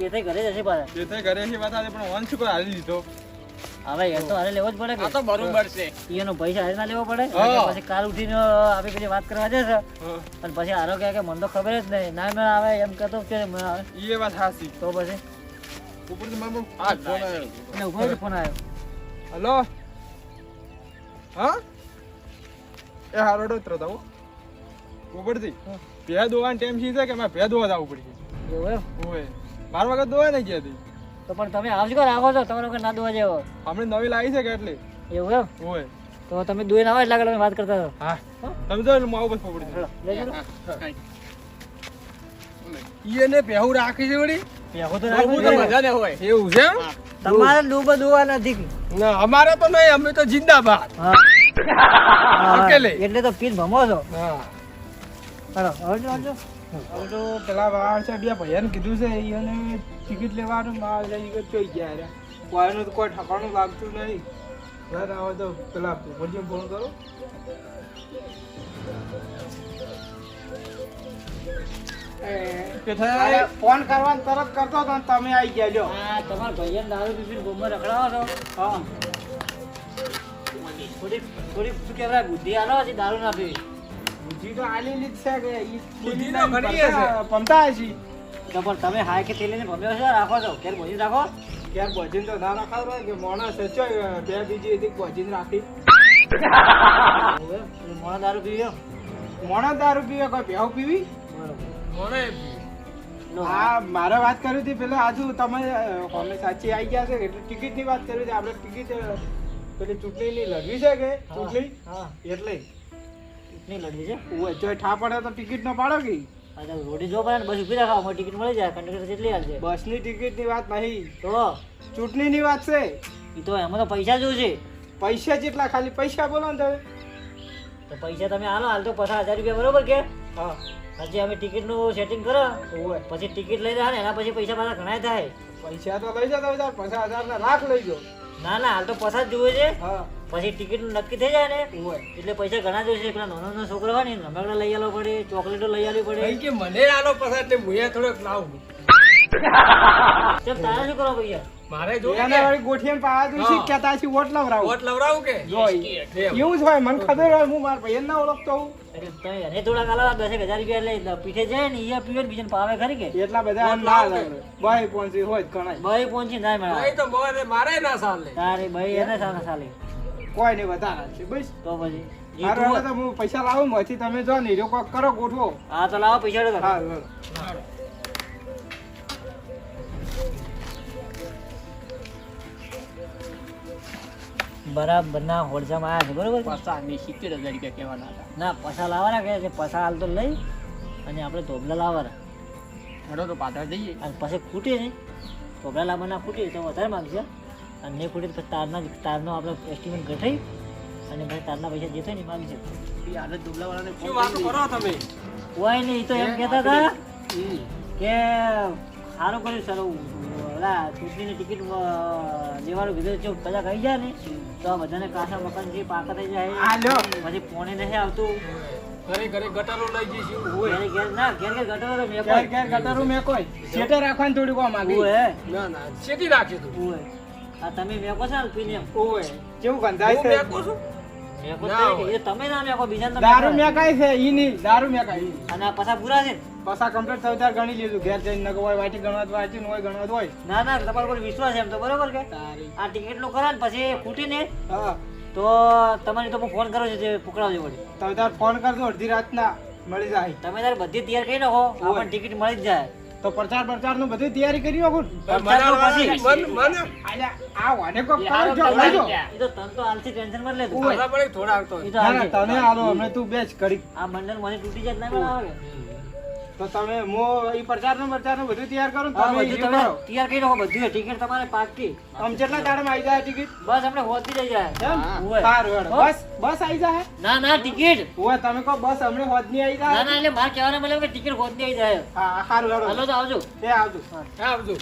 એ થઈ ઘરે જશે પાછા. જે થઈ ઘરે છે વાત પણ વંશ કોઈ હારી લીધો? હવે એ તો હારે લેવો જ પડે આ તો બરોબર છે. એનો પૈસા હારે ના લેવો પડે? પછી કાલ ઉઠીને આપણે વાત કરવા જશે. અને પછી આરો કહે કે મને તો ખબર જ નહીં. ના મેં આવે એમ કહેતો કે મેં આવે. ઈ વાત હાસી તો પછી? ઉપરથી મારો આ ફોન આવ્યો. એને ઊભો ફોન આવ્યો. હલો? હા? એ હારો ડોતરો તો ઉપરથી? હા. ભે ટાઈમ છે કે મારે ભે દોવા જવું પડશે? ઓય. બાર વાગે દોવાય નહીં ગયા હતી તો પણ તમે આવજો રાખો છો? તમારે વગર ના દોવા જેવો હમણાં નવી લાવી છે કે એટલે? એવું એમ? હોય. તો તમે દોઈ ના એટલે તમે વાત કરતા હતો હા. તમે જો એટલે માવું બસ પકડી એને પહેવું રાખી છે વળી. ભેગું તો રાખવું તો મજા ને હોય. એવું છે તમારે ડૂબો દોવા નથી ના અમારે તો નહીં અમે તો જિંદાબાદ. એટલે તો પીન ભમો છો. હા. હાલો આવજો આવજો હવે તો પેલા વાળ છે બે ભૈયાને કીધું છે એને ટિકિટ લેવાનું બહાર જઈ ચોઈ ગયા રે. કોઈનું તો કોઈ ઠકાણું લાગતું નહીં. ઘર આવે તો પેલા ભોજી ફોન કરો. ફોન કરવાનું તરત કરતો તો તમે આવી ગયા જો તમારા ભાઈને દારૂ પીપી ગોમમાં રખડાવો છો? હા. થોડી થોડી શું કહેવાય બુદ્ધિ આલો દારૂ ના પીવી. બુદ્ધિ તો આલેલી જ છે કે ઈ બુદ્ધિ તો ઘણી. પમતા હશે તો પણ તમે હાય કે તેલીને ભમ્યો છે? રાખો છો? ઘેર ભજી રાખો? ક્યાંક ભજીને તો ના રખાવ કે માણસ ચોય બે બીજી એક ભજીને રાખી. મોણો દારૂ પીવ્યો? મોણા દારૂ પીવે કોઈ ભેવ પીવી? બરોબર લો. હા મારે વાત કરી હતી પેલા આજુ તમે અમે સાચી આવી ગયા છે એટલે ટિકિટની વાત કરી હતી આપણે ટિકિટ પેલી ચૂંટણી ની લડવી છે કે ચૂંટણી? એટલે ચૂંટણી લડવી છે. ઓય જો ઠા પડે તો ટિકિટ ન પાડો કે? અચ્છા રોડી જો પડે ને બસ ઊભી રાખો અમારી ટિકિટ મળી જાય કંડક્ટર જેટલી હાલશે બસની ટિકિટની વાત નહીં. તો? ચૂંટણી ની વાત છે. એ તો એમાં તો પૈસા જોશે પૈસા જેટલા ખાલી પૈસા બોલો ને તમે. તો પૈસા તમે આનો હાલ તો પચાસ હજાર રૂપિયા બરોબર કે? હા. પછી અમે ટિકિટનું સેટિંગ કરો. પછી ટિકિટ લઈ જાય ને એના પછી પૈસા પાછા ઘણા થાય. પૈસા તો લઈ જાઓ પચાસ હજાર ના લાખ લઈ જાઓ. ના ના હાલ તો પચાસ જોવે છે. હા. પછી ટિકિટ નક્કી થઈ જાય ને એટલે પૈસા ઘણા જોઈશે. પેલા નાનો નાનો છોકરો હોય ને રમકડા લઈ આવવા પડે ચોકલેટો લઈ આવવી પડે. કે મને આનો પસાર એટલે ભૂયા થોડોક લાવું. ચલ તારે શું કરો ભૈયા મારે જો એને વળી ગોઠીને પાવા દઉં છું કે તાછી વોટ લવરાવું વોટ લવડાવું કે? જો એવું જ હોય મને ખબર હોય હું માર ભાઈને ના ઓળખતો હોઉં. એટલે તમે એને થોડાક આલો દસેક હજાર રૂપિયા લઈ પીઠે જાય ને એ પીવે ને પાવે ખરી કે? એટલા બધા ના લાગે પહોંચી હોય જ ઘણાય. ભાઈ પહોંચી ના મળે. નહીં તો મારે ના ચાલે તારે ભાઈ એને સાલે. ચાલે કોઈ નહીં વધારે છે બસ. તો પછી હારું હવે તો હું પૈસા લાવું માંથી તમે જો ને કોક કરો ગોઠવો. હા તો લાવો પૈસા તો. બરાબર ના હોડજામાં આવ્યા છે બરોબર? પસારની સિત્તેર હજાર રૂપિયા કહેવાના હતા. ના પૈસા લાવવાના કે છે પૈસા હાલ તો લઈ અને આપણે ધોબલા લાવવાના. હેડો તો પાછળ જઈએ. અને પછી ખૂટે નહીં. ધોબલા લાવવાના ખૂટે તો વધારે માંગશે. અને નહીં ખૂટે પછી તારના તારનો આપણે એસ્ટિમેટ ઘટાઈ અને પછી તારના પૈસા જે થાય ને માગી માંગશે એ હાલત ડુબલા શું વાતો કરો તમે? કોઈ નહીં તો એમ કહેતા હતા કે સારું કર્યું સર. ઓલા ચૂંટણીની ટિકિટ લેવાનું કીધું છે બધા કહી જાય ને તો આ બધાને કાસા મકાન જે પાકા થઈ જાય. પછી પોણે નથી આવતું. ઘરે ઘરે ગટારો લઈ જઈશું ઘેર ઘેર ના ઘેર ઘેર ગટરો મેં કોઈ. ઘેર ગટરું મેં કોઈ. શેઠે રાખવાની થોડી કોમ આગી ના ના શેટી નાખ્યું તું. ઓય આ તમે મેકો છો ને પ્રીમિયમ ઓય. કેવું ગંધાય છે? મેકો છું? મેકો ના તો એ તમે ના મેકો બીજા તમે દારૂ મેકાય છે ઈ નહીં દારૂ મેકાય અને પાછા પૂરા છે? પાછા કમ્પ્લીટ થયું ત્યારે ગણી લીધું. ઘેર જઈને નગર હોય વાંચી ગણવા વાંચી હોય ગણવા હોય. ના ના તમારો પર વિશ્વાસ છે એમ તો બરોબર કે? આ ટિકિટનું કરો ને પછી ખૂટી ને હા. તો તમારી તો હું ફોન કરો છો જે પકડાવજો પડે તમે તાર ફોન કરજો અડધી રાતના મળી જાય. તમે તાર બધી તૈયાર કરી નાખો આપણને ટિકિટ મળી જ જાય. તો પ્રચાર પ્રચારનું બધી તૈયારી કરી તો તને તો હાલથી ટેન્શનમાં લેતું ઓય. થોડા આવતો એ તો ના ના હાલથી. તને આલો હમણાં તું બેચ કરી આ મંડળ મને તૂટી જાય ના બનાવે? કે? તો તમે મો ઈ પ્રચારનું પ્રચારનું બધું તૈયાર કરો તમે તમે તૈયાર કરી નાખો બધું ટિકિટ તમારે પાકી આમ કેટલા દાડામાં આવી જાય ટિકિટ બસ આપણે હોતી જઈ જાય. સારું બસ બસ આવી જાય? ના ના ટિકિટ ઓય તમે કહો બસ હમણાં હોદની આવી જાય? ના એટલે મારે કહેવાનો મતલબ કે ટિકિટ હોતી આવી જાય. હા સારું હેડો. હાલો તો આવજો. એ આવજો. આવજો.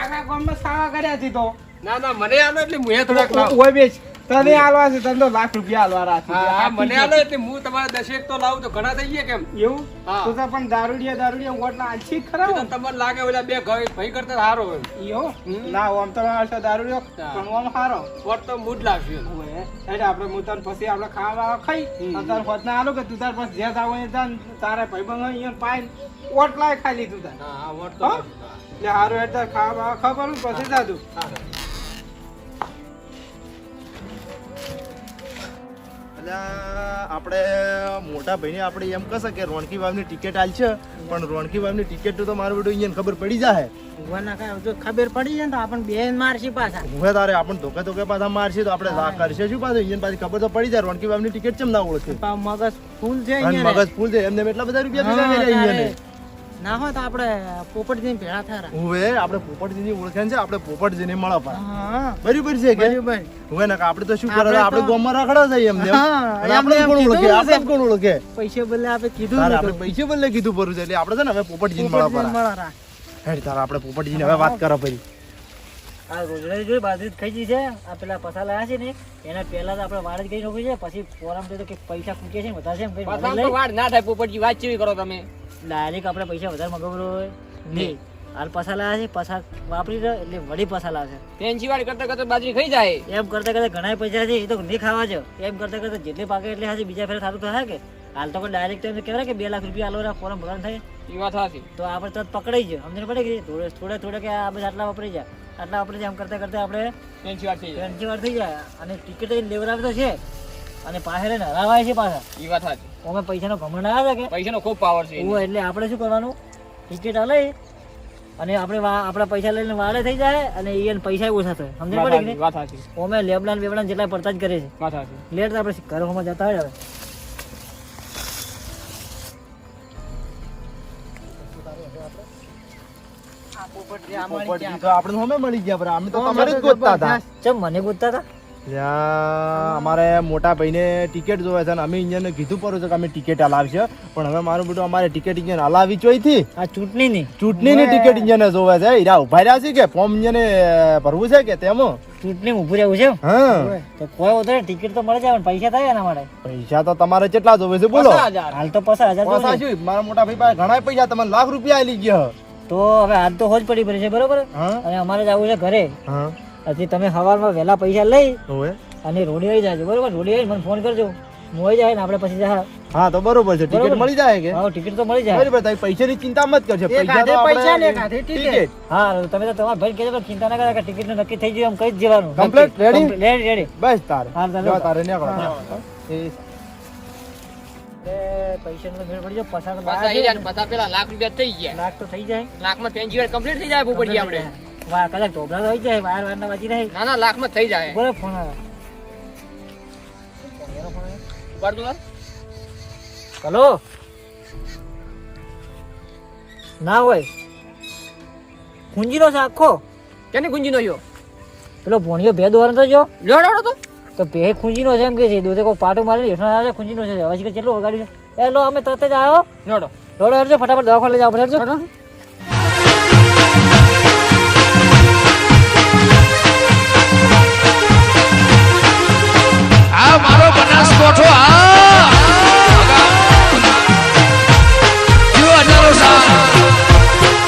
આખા ગામમાં સાવા કર્યા હતી તો? ના ના મને આનો એટલે હું થોડાક લાવ. ઓય બેચ તને આલવા છે તને તો લાખ રૂપિયા આલવા રાખી મને. આલો એટલે હું તમારે દશેક તો લાવું તો ઘણા થઈ ગયા કેમ? એવું. તો તો પણ દારૂડિયા દારૂડિયા વોટલા આછી જ ખરા એ તો તમને લાગે ઓલા બે ઘર ભાઈ કરતા સારો હોય. ઈયો? ના આમ તો આવશે દારૂડિયો. પણ આમ સારો વોટ તો મૂડ લાગશે. એટલે આપણે હું તને પછી આપણે ખાવા ખાઈ. હમ. અને ના આલો કે તું તાર પછી જ્યાં જાવ એ તારા તારે ભાઈબંધ હોય અહીંયા પાઈ ઓટલાય ખાઈ લીધું તાર. હા વોટ તો એટલે હારું એટલે ખાવા ખબર પછી જાદું એટલે આપણે મોટા ભાઈને આપણે એમ કહેશે કે રોણકી વાવની ટિકિટ આલ છે પણ રોણકી વાવની ટિકિટ તો મારું બધું અહીંયા ખબર પડી જાય ભગવાનના કાંઈ જો ખબર પડી જાય ને તો આપણે બેન મારશી પાછા હવે તારે આપણે ધોકે ધોકે પાછા મારશે તો આપણે લા કરશે શું પાછું અહીંયા પાછી ખબર તો પડી જાય રોણકી વાવની ટિકિટ ચમ ના ઓળખે મગજ ફૂલ છે મગજ ફૂલ છે એમને એટલા બધા રૂપિયા ભેગા કર્યા. તારે. ના હોય તો આપણે પોપટજી ભેળા થારા હવે આપણે પોપટજીની ઓળખાણ છે આપણે પોપટજી ને મળવા હા. બરાબર છે કે? હવે ને આપણે તો શું કરે? આપણે ગામમાં રખડા છે એમ. આપણે કોણ ઓળખે? આપણે કોણ ઓળખે? પૈસે બદલે આપણે કીધું આપણે પૈસે બદલે કીધું પરું છે એટલે આપણે છે ને હવે પોપટજી ને મળવા પાછા. હેડ તારા આપણે પોપટજીને હવે વાત કરો ફરી. આ ગુજરાતી જોઈ બાજરી ખાઈ ગઈ છે. આ પેલા પસા લાયા છે ને એના પહેલા તો આપણે વાડ જ ગઈ નોખી છે. પછી ફોરમ તો કે પૈસા ખૂટે છે વધારે છે એમ કઈ વાડ ના થાય પોપટજી વાત ચેવી કરો તમે? ડાયરેક્ટ આપણે પૈસા વધારે મગવરો હોય. નહીં. હાલ પસા લાયા છે પસા વાપરી એટલે વળી પસા લાવશે પેન્સી વાળી કરતા કરતા બાજરી ખાઈ જાય. એમ કરતા કરતા ઘણા પૈસા છે એ તો નહીં ખાવા છે એમ કરતા કરતા જેટલી પાકે એટલે હાજર બીજા ફેર સારું થાય કે? હાલ તો ડાયરેક્ટ એમ કહેવાય કે બે લાખ રૂપિયા આલો ફોરમ ભરવાનું થાય. એ વાત સાચી. તો આપણે તરત પકડાઈ જાય અમને પડે કે થોડે થોડે થોડે કે આ બધા આટલા વાપરી જાય આટલા જાય એમ કરતા કરતા આપણે પેન્સી વાર થઈ જાય. ત્રણથી વાર થઈ જાય. અને ટિકિટ લેવડાવે તો છે. અને પાસે રહીને હરાવાય છે પાછા. એ વાત સાચી. અમે પૈસાનો ઘમંડ આવે છે કે? પૈસાનો ખૂબ પાવર છે ઓવે, એટલે આપણે શું કરવાનું? ટિકિટ લઈ અને આપણે આપણા પૈસા લઈને વાળે થઈ જાય અને એને પૈસા ઓછા થાય. સમજ પડે કે વાત સાચી. ઓમે લેબડાન બેબડાન જેટલા પડતા જ કરે છે વાત સાચી. લેટ આપણે ઘરોમાં જતા હોય હવે. આપણે હોમે મળી ગયા પણ અમે તો તમારે જ ગોતતા હતા. ચમ મને પૂછતા હતા? અમારે મોટા ભાઈને ટિકિટ જોવે છે અને અમે કીધું પડ્યું છે કે અમે ટિકિટ હલાવશે પણ હવે મારું બેટું અમારે ટિકિટ અહીંયા હલાવી આ ચૂંટણીની. ચૂંટણીની ટિકિટ અહીંયા જોવે છે. હીરા ઊભા રહ્યા છે કે ફોર્મ અહીંયા ભરવું છે કે તેમાં? ચૂંટણી ઊભું રહેવું છે હા. તો કોઈ વધારે ટિકિટ તો મળે જાય પૈસા થાય એના માટે. પૈસા તો તમારે કેટલા જોવે છે બોલો. હાલ તો પચાસ હજાર મારા મોટા ભાઈ પાસે ઘણા પૈસા તમને લાખ રૂપિયા આવી ગયા. તો હવે આજ તો હોજ પડી પડી છે બરોબર? અને અમારે જવું છે ઘરે. પછી હજી તમે સવારમાં વહેલા પૈસા લઈ અને રોડી આવી જાય બરોબર? રોડી આવી મને ફોન કરજો. હું આવી જાય ને આપણે પછી જા હા તો બરોબર છે. ટિકિટ મળી જાય કે? હા ટિકિટ તો મળી જાય. બરાબર તારી પૈસાની ચિંતા મત કરજો. પૈસા તો પૈસા ને કાથે ટિકિટ. હા તમે તો તમારા ભાઈ કહેજો ચિંતા ના કરે કે ટિકિટનું નક્કી થઈ ગયું એમ જ જવાનું કમ્પ્લીટ રેડી રેડી બસ તારે. હા, તારે. તારે નીકળો. હા. એ પૈસા નો મેળ પડી જાય પસાર પાછા. જાય, પાછા પેલા લાખ રૂપિયા થઈ ગયા. લાખ તો થઈ જાય. લાખમાં પેન્સી વાળ કમ્પ્લીટ થઈ જાય પોપટજી આપણે. વાહ કદાચ ઢોબળા તો થઈ જાય વાર વાર ના વાંચી રહે. ના ના લાખમાં થઈ જાય. બોલો ફોન આવે. હલો? ના હોય. ખૂંજીનો છે આખો. કેને ગુંજી નો યો? પેલો ભોણિયો ભેદ દોરણ તો જો. લોડાડો તો. તો ભે ખૂંજીનો છે એમ કે છે દૂધે કોઈ પાટો મારી હેઠળ આવે ખૂંજીનો છે હજી કે કેટલું વગાડ્યું છે? એ અમે તરત જ આવ્યો લોડો લોડો હરજો ફટાફટ દવાખાને લઈ જાઓ હરજો આ મારો